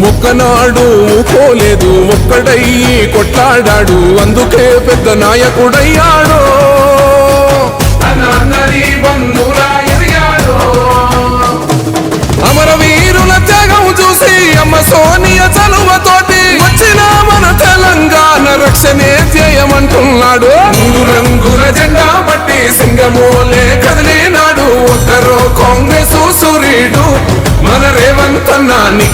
ముక్కనాడు ఊకోలేదు ఒక్కడయ్యి కొట్లాడాడు అందుకే పెద్ద నాయకుడయ్యాడు. అమరవీరుల త్యాగం చూసి అమ్మ సోనియ చలువతోటి వచ్చిన మన తెలంగాణ రక్షణే చేయమంటున్నాడు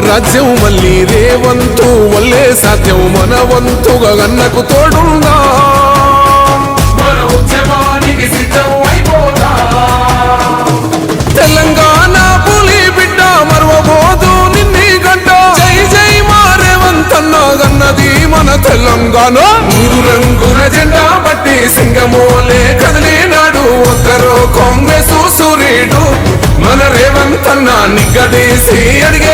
రాజ్యం మళ్ళీ రేవంతు వల్లే సాధ్యం మన వంతుగా గన్నకు తోడుందా? తెలంగాణ పులి బిడ్డ మరవబోదు నిన్ని గంట. జై జై మారేవంతన్న గన్నది మన తెలంగాణ. మూడు రంగుల జెండా పట్టి సింగమోలే కదిలినాడు ఒక్కరో కాంగ్రెస్ సూర్యుడు. మన రేవంత్ అన్న నిగ్గదీసి అడిగే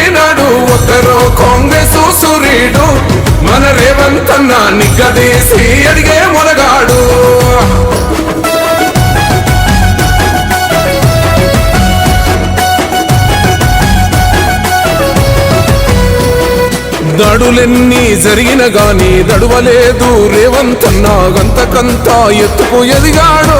ఒక్కరో కాంగ్రెస్ సూర్యుడు మన రేవంత్ అన్న నిగ్గదీసి అడిగే మునగాడు దడులెన్ని జరిగిన గాని దడువలేదు రేవంత్ అన్న. గంతకంత ఎత్తుకు ఎదిగాడు.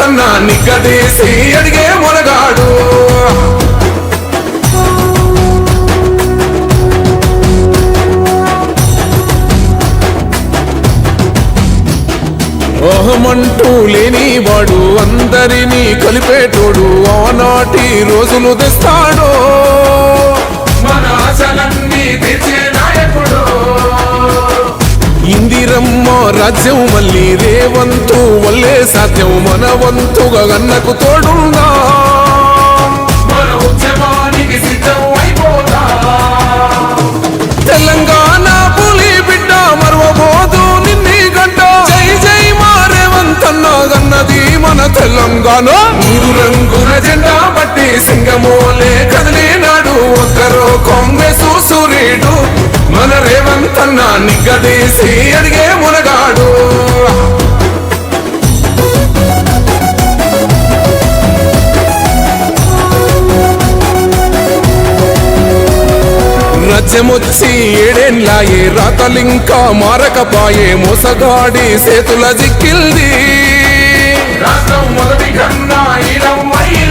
రేవంత్ నిగ్గదీసి అడిగే మొనగాడు. ఓహమంటూ లేనివాడు అందరినీ కలిపేటోడు ఆనాటి రోజులు తెస్తాడు. మన ఆశలన్నీ తెచ్చే నాయకుడు. ఇందిరమ్మ రాజ్యం మళ్ళీ రేవంతు వల్లే సాధ్యం. మన వంతుగా గన్నకు తోడుందా. తెలంగాణ పులి బిడ్డ మరవబోదు నిన్ని గంట. జై జై మారేవంతన్న గన్నది మన తెలంగాణ. రంగుల జెండా బట్టి సింగమో రేవంతన్న నిగ్గదీసి అడిగే మునగాడు. రచ్చమొచ్చి ఏడేన్లాయే రాతలింకా మారకపాయే మోసగాడి సేతుల జిక్కిల్ది. రాష్ట్రం మొదటి కన్నా అయింది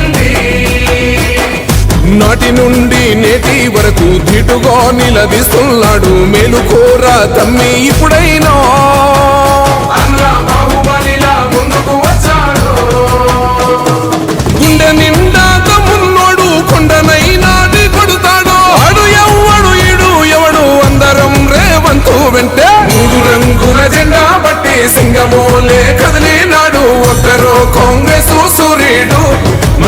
నాటి నుండి నేటి వరకు ధీటుగా నిలదీస్తున్నాడు మేలుకోర తమ్మి ఇప్పుడైనా. అన్నా బాహుబలిలా ముందుకు వచ్చాడు. గుండె నిండా తమ్మున్నోడు కొండనైనా కొడుతాడు అడు ఎవడు ఇడు ఎవడు అందరం రేవంతు వెంటే. మూడు రంగుల జెండా బట్టి సింగమోలే కదిలినాడు. ఒక్కరో కాంగ్రెస్ సూర్యుడు